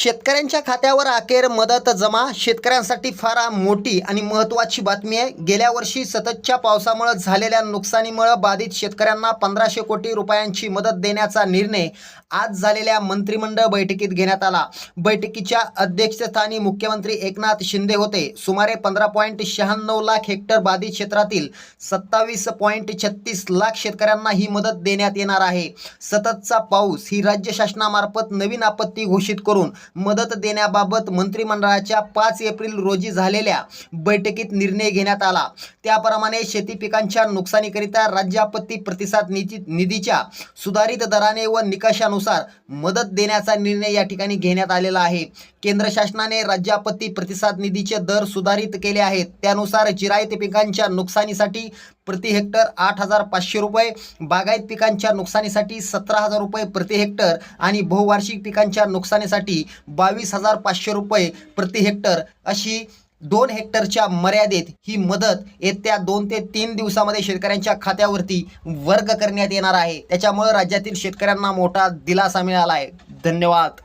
शेतकऱ्यांच्या खात्यावर अखेर मदत जमा. शेतकऱ्यांसाठी फार मोठी आणि महत्त्वाची बातमी आहे. गेल्या वर्षी सततच्या पावसामुळे झालेल्या नुकसानीमुळे बाधित शेतकऱ्यांना पंधराशे कोटी रुपयांची मदत देण्याचा निर्णय आज झालेल्या मंत्रिमंडळ बैठकीत घेण्यात आला. बैठकीच्या अध्यक्षस्थानी मुख्यमंत्री एकनाथ शिंदे होते. सुमारे पंधरा पॉईंट शहाण्णव लाख हेक्टर बाधित क्षेत्रातील सत्तावीस पॉईंट छत्तीस लाख शेतकऱ्यांना ही मदत देण्यात येणार आहे. सततचा पाऊस ही राज्य शासनामार्फत नवीन आपत्ती घोषित करून मदत देण्याबाबत मंत्रिमंडळाच्या पाच एप्रिल रोजी झालेल्या बैठकीत निर्णय घेण्यात आला. त्याप्रमाणे शेती पिकांच्या नुकसानीकरिता राज्य आपत्ती प्रतिसाद निधी निधीच्या सुधारित दराने व निकषानुसार मदत देण्याचा निर्णय या ठिकाणी घेण्यात आलेला आहे. केंद्र शासनाने राज्य आपत्ती प्रतिसाद निधीचे दर सुधारित केले आहेत. त्यानुसार जिरायत पिकांच्या नुकसानीसाठी प्रति हेक्टर आठ हजार पाचशे रुपये बागायत पिकांच्या नुकसानीसाठी सतरा हजार रुपये प्रति हेक्टर आणि बहुवार्षिक पिकांच्या नुकसानीसाठी बावीस हजार पाचशे रुपये प्रति हेक्टर अशी दोन हेक्टरच्या मर्यादेत ही मदत येत्या दोन ते तीन दिवसामध्ये शेतकऱ्यांच्या खात्यावरती वर्ग करण्यात येणार आहे. त्याच्यामुळे राज्यातील शेतकऱ्यांना मोठा दिलासा मिळाला आहे. धन्यवाद.